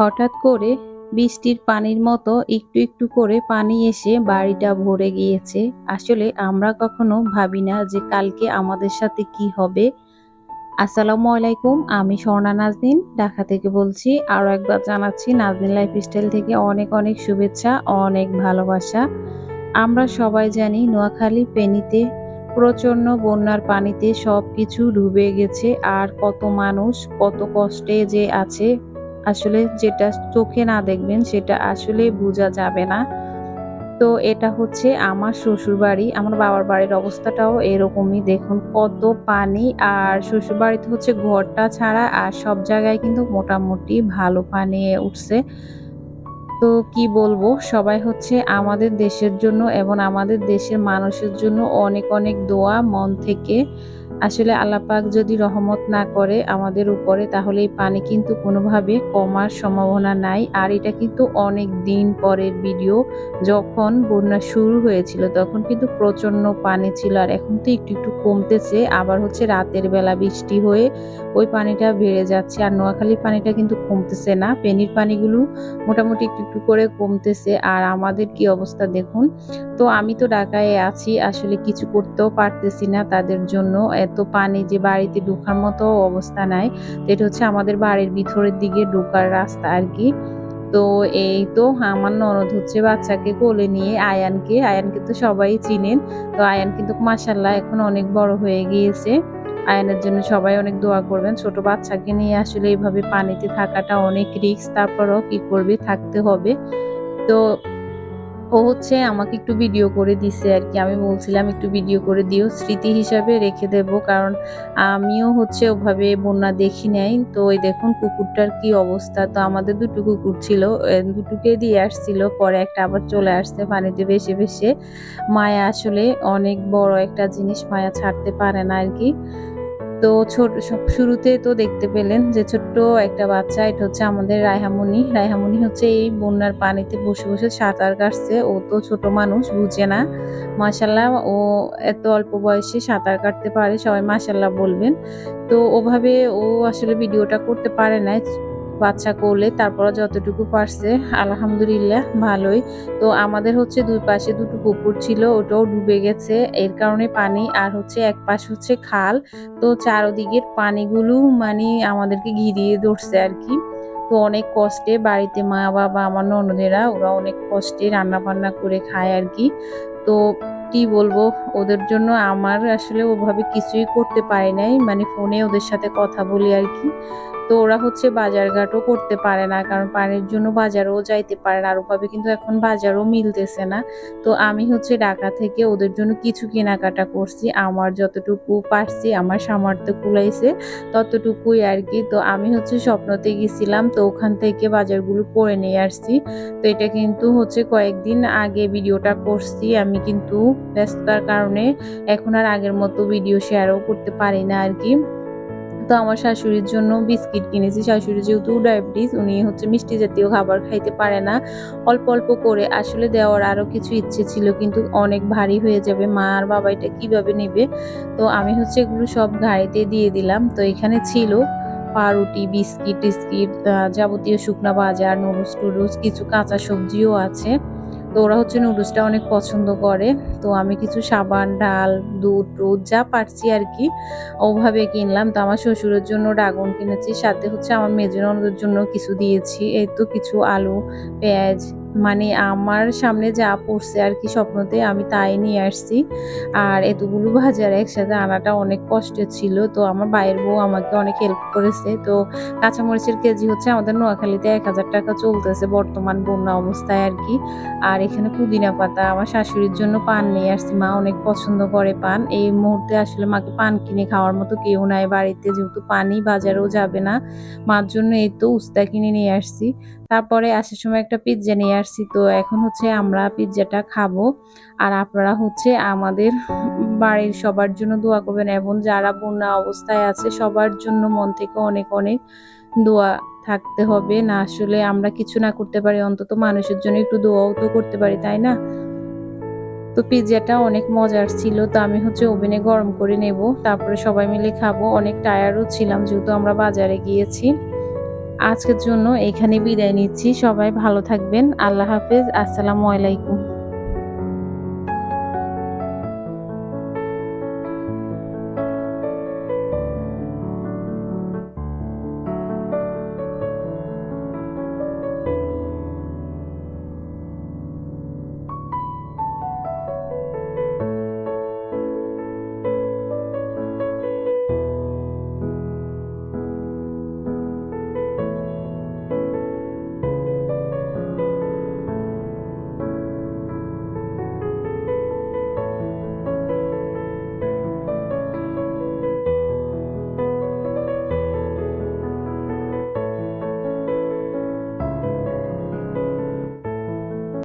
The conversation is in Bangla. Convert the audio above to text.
হঠাৎ করে বৃষ্টির পানির মতো একটু একটু করে পানি এসে বাড়িটা ভরে গিয়েছে। আসলে আমরা কখনো ভাবি না যে কালকে আমাদের সাথে কি হবে। আসসালামু আলাইকুম, আমি স্বর্ণা নাজনীন, ঢাকা থেকে বলছি। আরও একবার জানাচ্ছি নাজদিন লাইফ স্টাইল থেকে অনেক অনেক শুভেচ্ছা, অনেক ভালোবাসা। আমরা সবাই জানি নোয়াখালী পেনিতে প্রচণ্ড বন্যার পানিতে সব কিছু ডুবে গেছে। আর কত মানুষ কত কষ্টে যে আছে আসলে যেটা চোখে না দেখবেন, সেটা আসলে বোঝা যাবে না। তো এটা হচ্ছে আমার শ্বশুর বাড়ি আমার বাবার বাড়ির অবস্থাটাও এরকমই। দেখুন কত পানি আর শ্বশুর বাড়িতে হচ্ছে ঘরটা ছাড়া আর সব জায়গায় কিন্তু মোটামুটি ভালো পানি উঠছে। তো কি বলব, সবাই হচ্ছে আমাদের দেশের জন্য এবং আমাদের দেশের মানুষের জন্য অনেক অনেক দোয়া, মন থেকে আসলে আল্লাপাক যদি রহমত না করে আমাদের উপরে, তাহলে এই পানি কিন্তু কোনোভাবে কমার সম্ভাবনা নাই। আর এটা কিন্তু অনেক দিন পরের ভিডিও, যখন বন্যা শুরু হয়েছিল, তখন কিন্তু প্রচণ্ড পানি ছিল আর এখন তো একটু একটু কমতেছে। আবার হচ্ছে রাতের বেলা বৃষ্টি হয়ে ওই পানিটা বেড়ে যাচ্ছে আর নোয়াখালীর পানিটা কিন্তু কমতেছে না। পেনির পানিগুলো মোটামুটি একটু একটু করে কমতেছে। আর আমাদের কি অবস্থা দেখুন, তো আমি তো ঢাকায় আছি, আসলে কিছু করতেও পারতেছি না তাদের জন্য। এত পানি যে বাড়িতে ঢোকার মতো অবস্থা নাই। তো এটা হচ্ছে আমাদের বাড়ির ভিতরের দিকে ঢোকার রাস্তা আর কি তো এই তো আমার ননদ হচ্ছে বাচ্চাকে কোলে নিয়ে আয়ানকে আয়ানকে তো সবাই চিনেন। তো আয়ান কিন্তু মাসাল্লাহ এখন অনেক বড় হয়ে গিয়েছে। আয়নের জন্য সবাই অনেক দোয়া করবেন। ছোট বাচ্চাকে নিয়ে আসলে এইভাবে পানিতে থাকাটা অনেক রিস্ক। তারপরও কি করবে? থাকতে হবে। তো ও হচ্ছে আমাকে একটু ভিডিও করে দিছে আর কি আমি বলছিলাম, একটু ভিডিও করে দিও, স্মৃতি হিসাবে রেখে দেব। কারণ আমিও হচ্ছে ওভাবে বন্যা দেখি নাই। তো ওই দেখুন কুকুরটার কি অবস্থা। তো আমাদের দুটো কুকুর ছিল দুটোকে দিয়ে আসছিল। পরে একটা আবার চলে আসছে পানিতে বেশি বেশি মায়া আসলে অনেক বড় একটা জিনিস, মায়া ছাড়তে পারে না আর কি তো ছোট, সব শুরুতে তো দেখতে পেলেন যে ছোট্ট একটা বাচ্চা, এটা হচ্ছে আমাদের রায়হামুনি রায়হামুনি হচ্ছে এই বন্যার পানিতে বসে বসে সাঁতার কাটছে। ও তো ছোট মানুষ, বুঝে না। মাসাল্লাহ ও এত অল্প বয়সে সাঁতার কাটতে পারে, সবাই মাসাল্লাহ বলবেন। তো ওভাবে ও আসলে ভিডিওটা করতে পারে না বাচ্চা করলে তারপর যতটুকু পারছে, আলহামদুলিল্লাহ ভালোই। তো আমাদের হচ্ছে দুই পাশে দুটো পুকুর ছিল, ওটাও ডুবে গেছে। এর কারণে পানি আর হচ্ছে এক পাশ হচ্ছে খাল। তো চারোদিকের পানিগুলো মানে আমাদেরকে ঘিরিয়ে ধরছে আর কি। তো অনেক কষ্টে বাড়িতে মা, বাবা, আমার ননদেরা, ওরা অনেক কষ্টে রান্না বান্না করে খায় আর কি। তো কি বলব, ওদের জন্য আমার আসলে ওভাবে কিছুই করতে পারি নাই। মানে ফোনে ওদের সাথে কথা বলি আর কি। তো ওরা হচ্ছে বাজারঘাটও করতে পারে না, কারণ পানির জন্য বাজারও যাইতে পারে না। আর ওভাবে কিন্তু এখন বাজারও মিলতেছে না। তো আমি হচ্ছে ঢাকা থেকে ওদের জন্য কিছু কেনাকাটা করছি। আমার যতটুকু পারছি, আমার সামর্থ্য কুলাইছে ততটুকুই আর কি তো আমি হচ্ছে স্বপ্নতে গেছিলাম, তো ওখান থেকে বাজারগুলো করে নিয়ে আসছি। তো এটা কিন্তু হচ্ছে কয়েকদিন আগে ভিডিওটা করছি। আমি কিন্তু ব্যস্ততার কারণে এখন আর আগের মতো ভিডিও শেয়ারও করতে পারি না আর কি তো আমার শাশুড়ির জন্য বিস্কিট কিনেছি। শাশুড়ি যেহেতু ডায়াবেটিস, উনি হচ্ছে মিষ্টি জাতীয় খাবার খাইতে পারে না। অল্প অল্প করে আসলে দেওয়ার আরও কিছু ইচ্ছে ছিল, কিন্তু অনেক ভারী হয়ে যাবে। মা আর বাবা এটা কীভাবে নেবে? তো আমি হচ্ছে এগুলো সব গাড়িতে দিয়ে দিলাম। তো এখানে ছিল পাউরুটি, বিস্কিট, টিস্কিট যাবতীয় শুকনা বাজার নুডলস টুডলস কিছু কাঁচা সবজিও আছে। তো ওরা হচ্ছে নুডলসটা অনেক পছন্দ করে। তো আমি কিছু সাবান, ডাল, দুধ টুধ যা পারছি আর কি, ওভাবে কিনলাম। তো আমার শ্বশুরের জন্য ড্রাগন কিনেছি, সাথে হচ্ছে আমার মেজনদের জন্য কিছু দিয়েছি। এই তো কিছু আলু, পেঁয়াজ মানে আমার সামনে যা পড়ছে আর কি স্বপ্নতে আমি তাই নিয়ে আসছি। আর এতগুলো বাজার একসাথে আনাটা অনেক কষ্টের ছিল। তো আমার বাইরের বউ আমাকে অনেক হেল্প করেছে। তো কাঁচামরিচের কেজি হচ্ছে আমাদের নোয়াখালীতে এক হাজার টাকা চলতেছে বর্তমান বন্যা অবস্থায় আর কি। আর এখানে পুদিনা পাতা, আমার শাশুড়ির জন্য পান নিয়ে আসছি। মা অনেক পছন্দ করে পান। এই মুহূর্তে আসলে মাকে পান কিনে খাওয়ার মতো কেউ নাই বাড়িতে। যেহেতু পানি বাজারেও যাবে না, মার জন্য এই তো উস্তা কিনে নিয়ে আসছি। তারপরে আসার সময় একটা পিৎজা নিয়ে আসছি। তো এখন হচ্ছে আমরা পিৎজাটা খাব। আর আপনারা হচ্ছে আমাদের বাড়ির সবার জন্য দোয়া করবেন এবং যারা বন্যা অবস্থায় আছে, সবার জন্য মন থেকে অনেক অনেক দোয়া থাকতে হবে। না আসলে আমরা কিছু না করতে পারি, অন্তত মানুষের জন্য একটু দোয়াও তো করতে পারি, তাই না? তো পিৎজাটা অনেক মজার ছিল। তো আমি হচ্ছে ওভেনে গরম করে নেব। তারপরে সবাই মিলে খাব। অনেক টায়ারও ছিলাম, যেহেতু আমরা বাজারে গিয়েছি। আজকের জন্য এখানে বিদায় নিচ্ছি। সবাই ভালো থাকবেন। আল্লাহ হাফেজ। আসসালামু আলাইকুম।